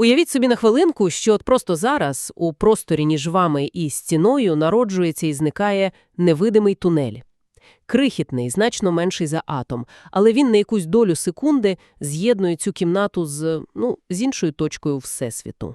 Уявіть собі на хвилинку, що от просто зараз у просторі між вами і стіною народжується і зникає невидимий тунель. Крихітний, значно менший за атом, але він на якусь долю секунди з'єднує цю кімнату з, ну, з іншою точкою Всесвіту.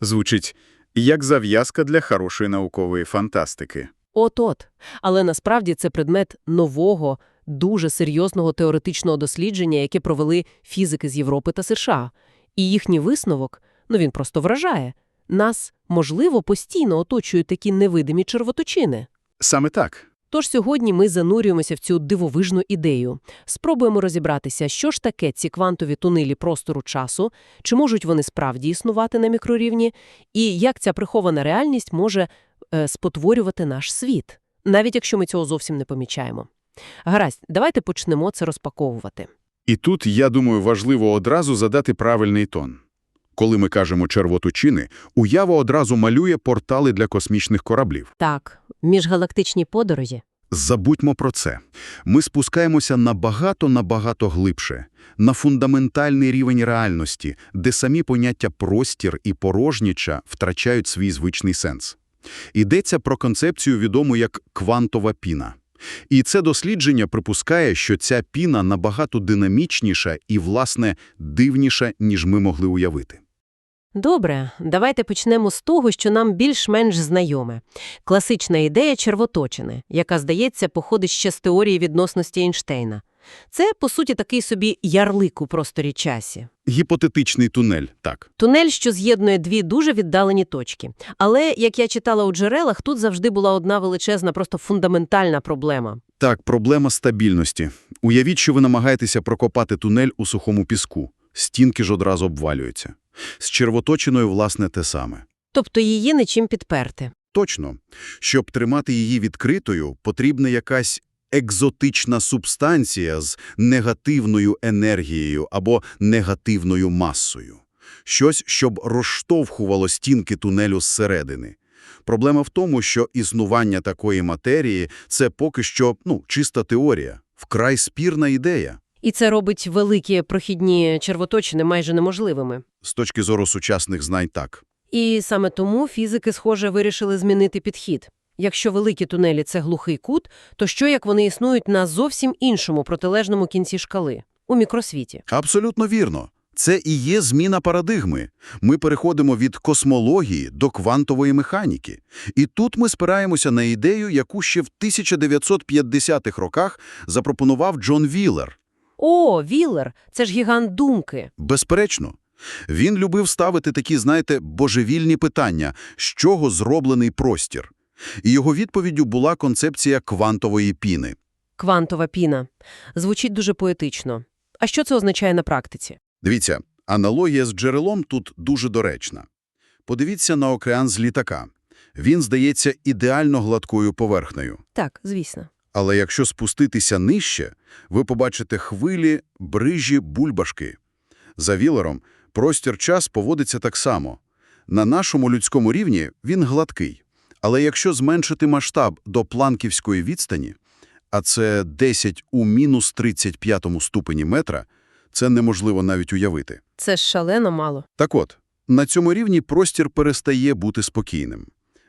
Звучить як зав'язка для хорошої наукової фантастики. От-от. Але насправді це предмет нового, дуже серйозного теоретичного дослідження, яке провели фізики з Європи та США. І їхній висновок, ну він просто вражає. Нас, можливо, постійно оточують такі невидимі червоточини. Саме так. Тож сьогодні ми занурюємося в цю дивовижну ідею. Спробуємо розібратися, що ж таке ці квантові тунелі простору часу, чи можуть вони справді існувати на мікрорівні, і як ця прихована реальність може е, спотворювати наш світ, навіть якщо ми цього зовсім не помічаємо. Гаразд, давайте почнемо це розпаковувати. І тут, я думаю, важливо одразу задати правильний тон. Коли ми кажемо червоточини, уява одразу малює портали для космічних кораблів. Так, міжгалактичні подорожі. Забудьмо про це. Ми спускаємося набагато-набагато глибше, на фундаментальний рівень реальності, де самі поняття простір і порожніча втрачають свій звичний сенс. Йдеться про концепцію відому як квантова піна. І це дослідження припускає, що ця піна набагато динамічніша і, власне, дивніша, ніж ми могли уявити. Добре, давайте почнемо з того, що нам більш-менш знайоме. Класична ідея червоточини, яка, здається, походить ще з теорії відносності Ейнштейна. Це, по суті, такий собі ярлик у просторі часі. Гіпотетичний тунель, так. Тунель, що з'єднує дві дуже віддалені точки. Але, як я читала у джерелах, тут завжди була одна величезна, просто фундаментальна проблема. Так, проблема стабільності. Уявіть, що ви намагаєтеся прокопати тунель у сухому піску. Стінки ж одразу обвалюються. З червоточиною, власне, те саме. Тобто її нічим підперти. Точно. Щоб тримати її відкритою, потрібна якась екзотична субстанція з негативною енергією або негативною масою. Щось, щоб розштовхувало стінки тунелю зсередини. Проблема в тому, що існування такої матерії – це поки що ну, чиста теорія, вкрай спірна ідея. І це робить великі прохідні червоточини майже неможливими. З точки зору сучасних знань так. І саме тому фізики, схоже, вирішили змінити підхід. Якщо великі тунелі – це глухий кут, то що як вони існують на зовсім іншому протилежному кінці шкали – у мікросвіті? Абсолютно вірно. Це і є зміна парадигми. Ми переходимо від космології до квантової механіки. І тут ми спираємося на ідею, яку ще в 1950-х роках запропонував Джон Віллер. О, Віллер – це ж гігант думки. Безперечно. Він любив ставити такі, знаєте, божевільні питання, з чого зроблений простір. І його відповіддю була концепція квантової піни. Квантова піна. Звучить дуже поетично. А що це означає на практиці? Дивіться, аналогія з джерелом тут дуже доречна. Подивіться на океан з літака. Він здається ідеально гладкою поверхнею. Так, звісно. Але якщо спуститися нижче, ви побачите хвилі, брижі, бульбашки. За Вілером простір-час поводиться так само. На нашому людському рівні він гладкий. Але якщо зменшити масштаб до планківської відстані, а це 10 у мінус 35 ступені метра, це неможливо навіть уявити. Це ж шалено мало. Так от, на цьому рівні простір перестає бути спокійним.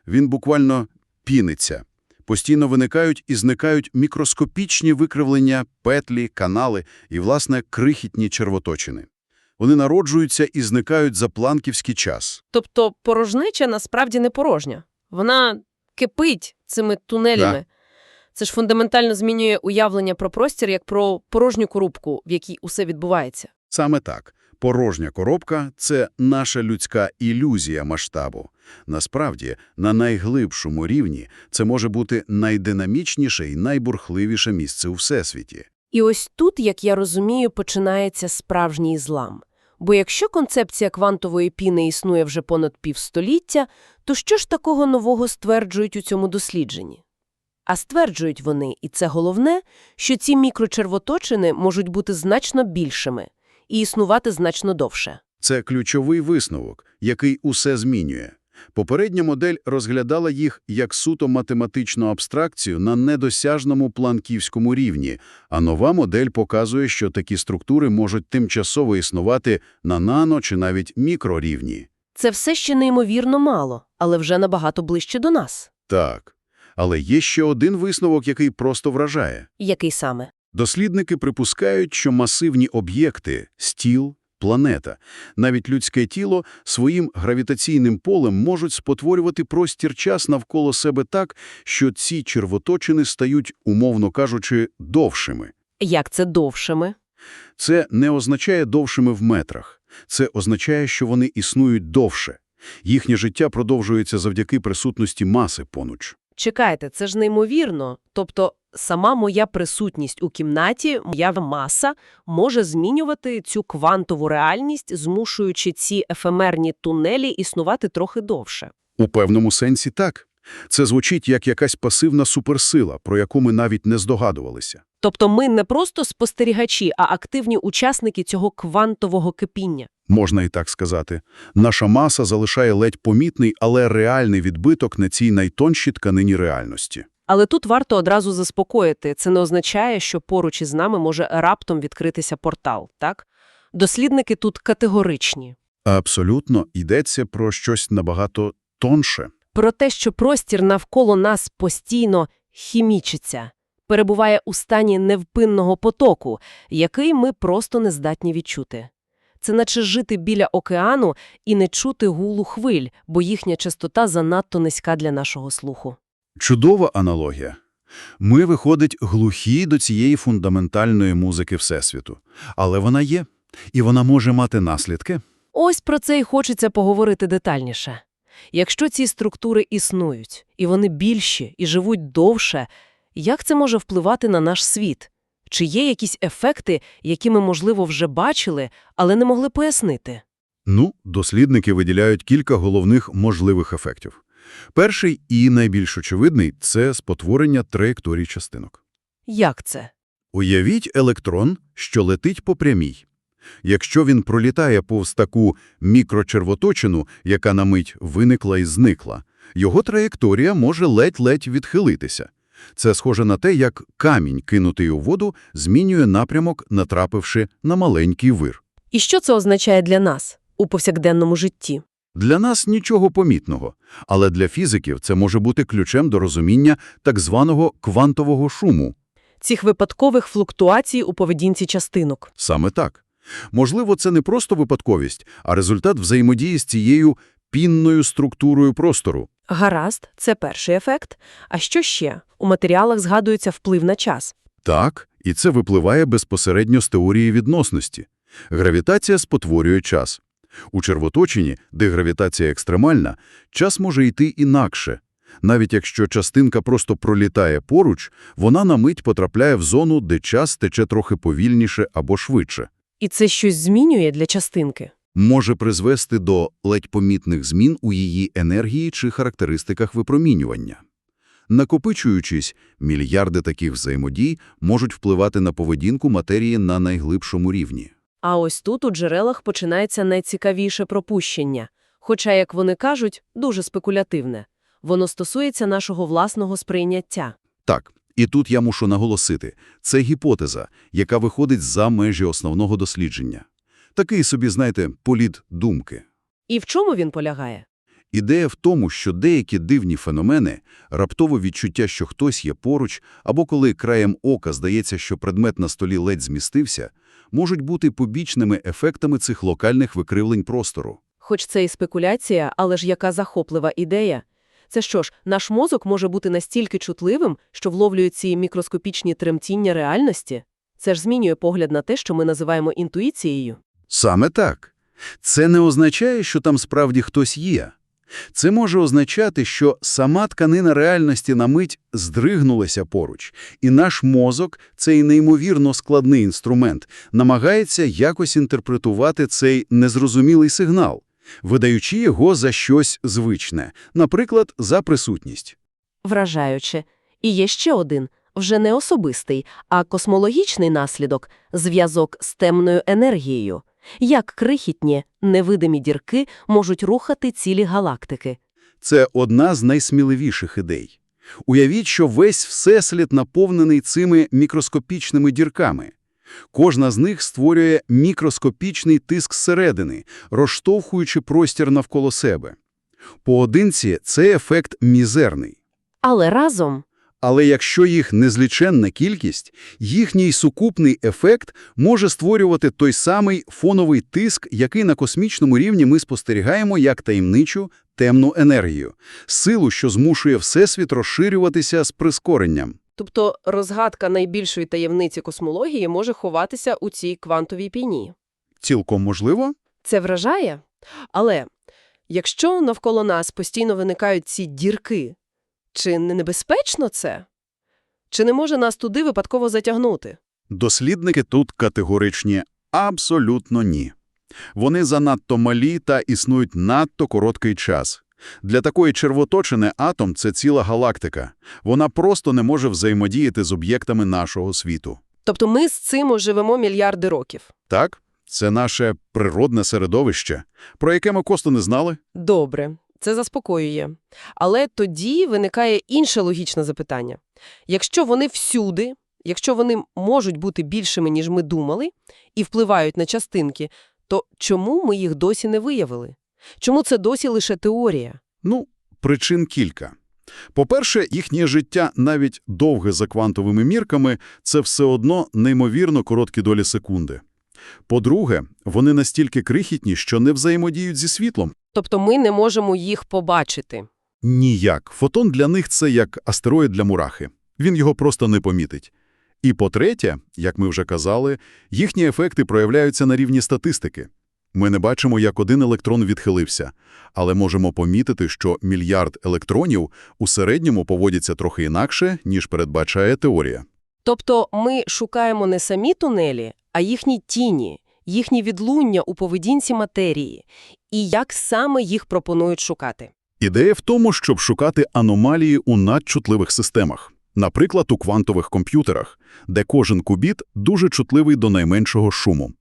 Він буквально піниться. Постійно виникають і зникають мікроскопічні викривлення, петлі, канали і, власне, крихітні червоточини. Вони народжуються і зникають за планківський час. Тобто порожнеча насправді не порожня. Вона кипить цими тунелями. Да. Це ж фундаментально змінює уявлення про простір як про порожню коробку, в якій усе відбувається. Саме так. Порожня коробка – це наша людська ілюзія масштабу. Насправді, на найглибшому рівні це може бути найдинамічніше і найбурхливіше місце у Всесвіті. І ось тут, як я розумію, починається справжній злам. Бо якщо концепція квантової піни існує вже понад півстоліття, то що ж такого нового стверджують у цьому дослідженні? А стверджують вони, і це головне, що ці мікрочервоточини можуть бути значно більшими і існувати значно довше. Це ключовий висновок, який усе змінює. Попередня модель розглядала їх як суто математичну абстракцію на недосяжному планківському рівні, а нова модель показує, що такі структури можуть тимчасово існувати на нано- чи навіть мікрорівні. Це все ще неймовірно мало, але вже набагато ближче до нас. Так. Але є ще один висновок, який просто вражає. Який саме? Дослідники припускають, що масивні об'єкти – стіл, планета, навіть людське тіло своїм гравітаційним полем можуть спотворювати простір-час навколо себе так, що ці червоточини стають, умовно кажучи, довшими. Як це довшими? Це не означає довшими в метрах. Це означає, що вони існують довше. Їхнє життя продовжується завдяки присутності маси понуч. Чекайте, це ж неймовірно. Тобто сама моя присутність у кімнаті, моя маса може змінювати цю квантову реальність, змушуючи ці ефемерні тунелі існувати трохи довше. У певному сенсі так. Це звучить як якась пасивна суперсила, про яку ми навіть не здогадувалися. Тобто ми не просто спостерігачі, а активні учасники цього квантового кипіння. Можна і так сказати. Наша маса залишає ледь помітний, але реальний відбиток на цій найтоншій тканині реальності. Але тут варто одразу заспокоїти. Це не означає, що поруч із нами може раптом відкритися портал, так? Дослідники тут категоричні. Абсолютно йдеться про щось набагато тонше. Про те, що простір навколо нас постійно хімічиться, перебуває у стані невпинного потоку, який ми просто не здатні відчути. Це наче жити біля океану і не чути гулу хвиль, бо їхня частота занадто низька для нашого слуху. Чудова аналогія. Ми, виходить, глухі до цієї фундаментальної музики Всесвіту. Але вона є. І вона може мати наслідки. Ось про це й хочеться поговорити детальніше. Якщо ці структури існують, і вони більші, і живуть довше, як це може впливати на наш світ? Чи є якісь ефекти, які ми, можливо, вже бачили, але не могли пояснити? Ну, дослідники виділяють кілька головних можливих ефектів. Перший і найбільш очевидний – це спотворення траєкторій частинок. Як це? Уявіть електрон, що летить по прямій. Якщо він пролітає повз таку мікрочервоточину, яка на мить виникла і зникла, його траєкторія може ледь-ледь відхилитися. Це схоже на те, як камінь, кинутий у воду, змінює напрямок, натрапивши на маленький вир. І що це означає для нас у повсякденному житті? Для нас нічого помітного, але для фізиків це може бути ключем до розуміння так званого квантового шуму. Цих випадкових флуктуацій у поведінці частинок. Саме так. Можливо, це не просто випадковість, а результат взаємодії з цією пінною структурою простору. Гаразд, це перший ефект. А що ще? У матеріалах згадується вплив на час. Так, і це випливає безпосередньо з теорії відносності. Гравітація спотворює час. У червоточині, де гравітація екстремальна, час може йти інакше. Навіть якщо частинка просто пролітає поруч, вона на мить потрапляє в зону, де час тече трохи повільніше або швидше. І це щось змінює для частинки. Може призвести до ледь помітних змін у її енергії чи характеристиках випромінювання. Накопичуючись, мільярди таких взаємодій можуть впливати на поведінку матерії на найглибшому рівні. А ось тут у джерелах починається найцікавіше пропущення. Хоча, як вони кажуть, дуже спекулятивне. Воно стосується нашого власного сприйняття. Так, і тут я мушу наголосити, це гіпотеза, яка виходить за межі основного дослідження. Такий собі, знаєте, політ думки. І в чому він полягає? Ідея в тому, що деякі дивні феномени, раптове відчуття, що хтось є поруч, або коли краєм ока здається, що предмет на столі ледь змістився, можуть бути побічними ефектами цих локальних викривлень простору. Хоч це і спекуляція, але ж яка захоплива ідея. Це що ж, наш мозок може бути настільки чутливим, що вловлює ці мікроскопічні тремтіння реальності? Це ж змінює погляд на те, що ми називаємо інтуїцією. Саме так. Це не означає, що там справді хтось є. Це може означати, що сама тканина реальності на мить здригнулася поруч, і наш мозок, цей неймовірно складний інструмент, намагається якось інтерпретувати цей незрозумілий сигнал, видаючи його за щось звичне, наприклад, за присутність. Вражаюче. І є ще один, вже не особистий, а космологічний наслідок – зв'язок з темною енергією. Як крихітні, невидимі дірки можуть рухати цілі галактики. Це одна з найсміливіших ідей. Уявіть, що весь всесвіт наповнений цими мікроскопічними дірками. Кожна з них створює мікроскопічний тиск зсередини, розштовхуючи простір навколо себе. Поодинці цей ефект мізерний. Але разом Але якщо їх незліченна кількість, їхній сукупний ефект може створювати той самий фоновий тиск, який на космічному рівні ми спостерігаємо як таємничу темну енергію, силу, що змушує Всесвіт розширюватися з прискоренням. Тобто розгадка найбільшої таємниці космології може ховатися у цій квантовій піні. Цілком можливо? Це вражає? Але якщо навколо нас постійно виникають ці дірки, чи не небезпечно це? Чи не може нас туди випадково затягнути? Дослідники тут категоричні абсолютно ні. Вони занадто малі та існують надто короткий час. Для такої червоточини атом – це ціла галактика. Вона просто не може взаємодіяти з об'єктами нашого світу. Тобто ми з цим живемо мільярди років. Так? Це наше природне середовище, про яке ми просто не знали. Добре, це заспокоює. Але тоді виникає інше логічне запитання. Якщо вони всюди, якщо вони можуть бути більшими, ніж ми думали, і впливають на частинки, то чому ми їх досі не виявили? Чому це досі лише теорія? Ну, причин кілька. По-перше, їхнє життя, навіть довге за квантовими мірками, це все одно неймовірно короткі долі секунди. По-друге, вони настільки крихітні, що не взаємодіють зі світлом. Тобто ми не можемо їх побачити. Ніяк. Фотон для них – це як астероїд для мурахи. Він його просто не помітить. І по-третє, як ми вже казали, їхні ефекти проявляються на рівні статистики. Ми не бачимо, як один електрон відхилився, але можемо помітити, що мільярд електронів у середньому поводяться трохи інакше, ніж передбачає теорія. Тобто ми шукаємо не самі тунелі, а їхні тіні, їхні відлуння у поведінці матерії. І як саме їх пропонують шукати? Ідея в тому, щоб шукати аномалії у надчутливих системах. Наприклад, у квантових комп'ютерах, де кожен кубіт дуже чутливий до найменшого шуму.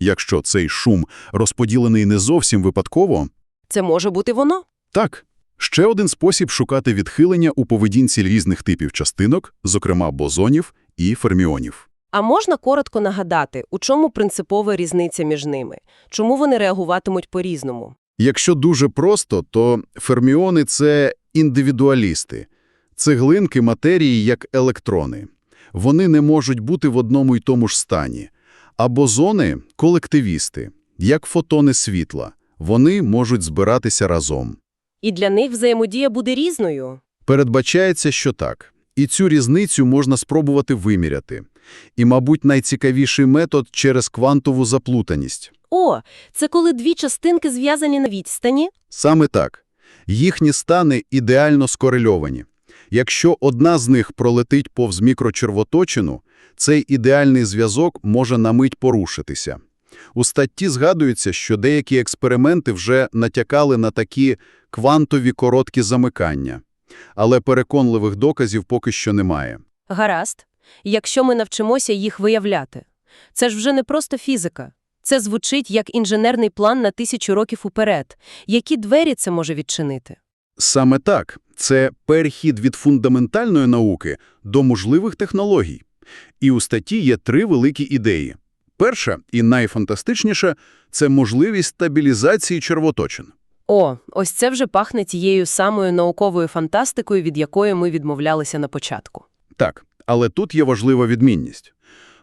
Якщо цей шум розподілений не зовсім випадково, Це може бути воно? так, ще один спосіб шукати відхилення у поведінці різних типів частинок, зокрема бозонів і ферміонів. А можна коротко нагадати, у чому принципова різниця між ними? Чому вони реагуватимуть по-різному? Якщо дуже просто, то ферміони – це індивідуалісти. Цеглинки матерії як електрони. Вони не можуть бути в одному й тому ж стані. А бозони – колективісти, як фотони світла. Вони можуть збиратися разом. І для них взаємодія буде різною? Передбачається, що так. І цю різницю можна спробувати виміряти. І, мабуть, найцікавіший метод через квантову заплутаність. О, це коли дві частинки зв'язані на відстані? Саме так. Їхні стани ідеально скорельовані. Якщо одна з них пролетить повз мікрочервоточину, цей ідеальний зв'язок може на мить порушитися. У статті згадується, що деякі експерименти вже натякали на такі квантові короткі замикання. Але переконливих доказів поки що немає. Гаразд. Якщо ми навчимося їх виявляти. Це ж вже не просто фізика. Це звучить як інженерний план на тисячу років уперед. Які двері це може відчинити? Саме так. Це перехід від фундаментальної науки до можливих технологій. І у статті є три великі ідеї. Перша і найфантастичніша – це можливість стабілізації червоточин. О, ось це вже пахне тією самою науковою фантастикою, від якої ми відмовлялися на початку. Так, але тут є важлива відмінність.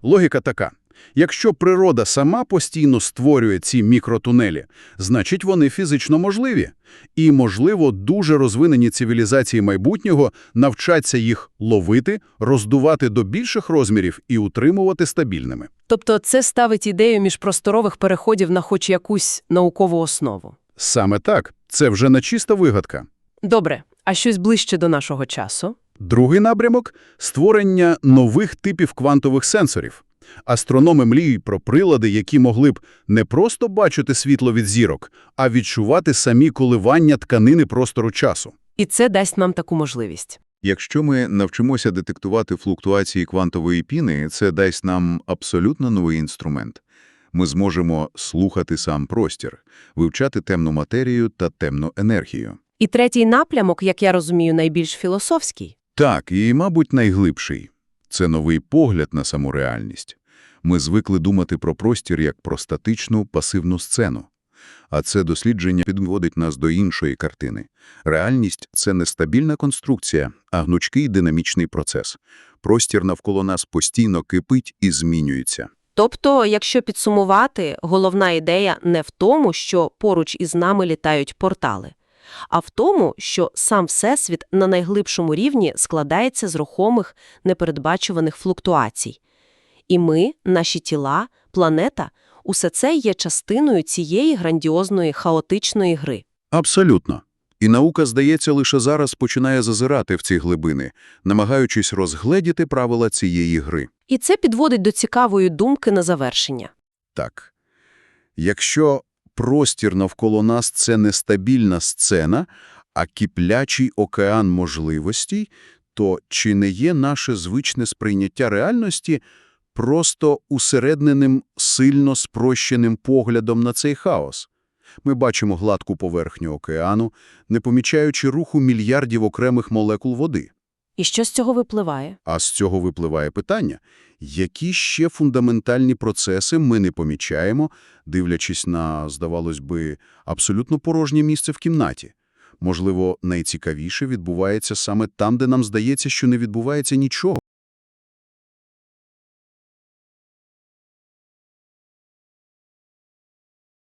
Логіка така. Якщо природа сама постійно створює ці мікротунелі, значить вони фізично можливі. І, можливо, дуже розвинені цивілізації майбутнього навчаться їх ловити, роздувати до більших розмірів і утримувати стабільними. Тобто це ставить ідею міжпросторових переходів на хоч якусь наукову основу. Саме так. Це вже не чиста вигадка. Добре, а щось ближче до нашого часу? Другий напрямок – створення нових типів квантових сенсорів. Астрономи мріють про прилади, які могли б не просто бачити світло від зірок, а відчувати самі коливання тканини простору часу. І це дасть нам таку можливість. Якщо ми навчимося детектувати флуктуації квантової піни, це дасть нам абсолютно новий інструмент. Ми зможемо слухати сам простір, вивчати темну матерію та темну енергію. І третій напрямок, як я розумію, найбільш філософський. Так, і, мабуть, найглибший – це новий погляд на саму реальність. Ми звикли думати про простір як про статичну, пасивну сцену. А це дослідження підводить нас до іншої картини. Реальність – це не стабільна конструкція, а гнучкий динамічний процес. Простір навколо нас постійно кипить і змінюється. Тобто, якщо підсумувати, головна ідея не в тому, що поруч із нами літають портали, а в тому, що сам Всесвіт на найглибшому рівні складається з рухомих, непередбачуваних флуктуацій. І ми, наші тіла, планета – усе це є частиною цієї грандіозної хаотичної гри. Абсолютно. І наука, здається, лише зараз починає зазирати в ці глибини, намагаючись розгледіти правила цієї гри. І це підводить до цікавої думки на завершення. Так. Якщо простір навколо нас – це не стабільна сцена, а киплячий океан можливостей, то чи не є наше звичне сприйняття реальності просто усередненим, сильно спрощеним поглядом на цей хаос? Ми бачимо гладку поверхню океану, не помічаючи руху мільярдів окремих молекул води. І що з цього випливає? А з цього випливає питання, які ще фундаментальні процеси ми не помічаємо, дивлячись на, здавалось би, абсолютно порожнє місце в кімнаті? Можливо, найцікавіше відбувається саме там, де нам здається, що не відбувається нічого.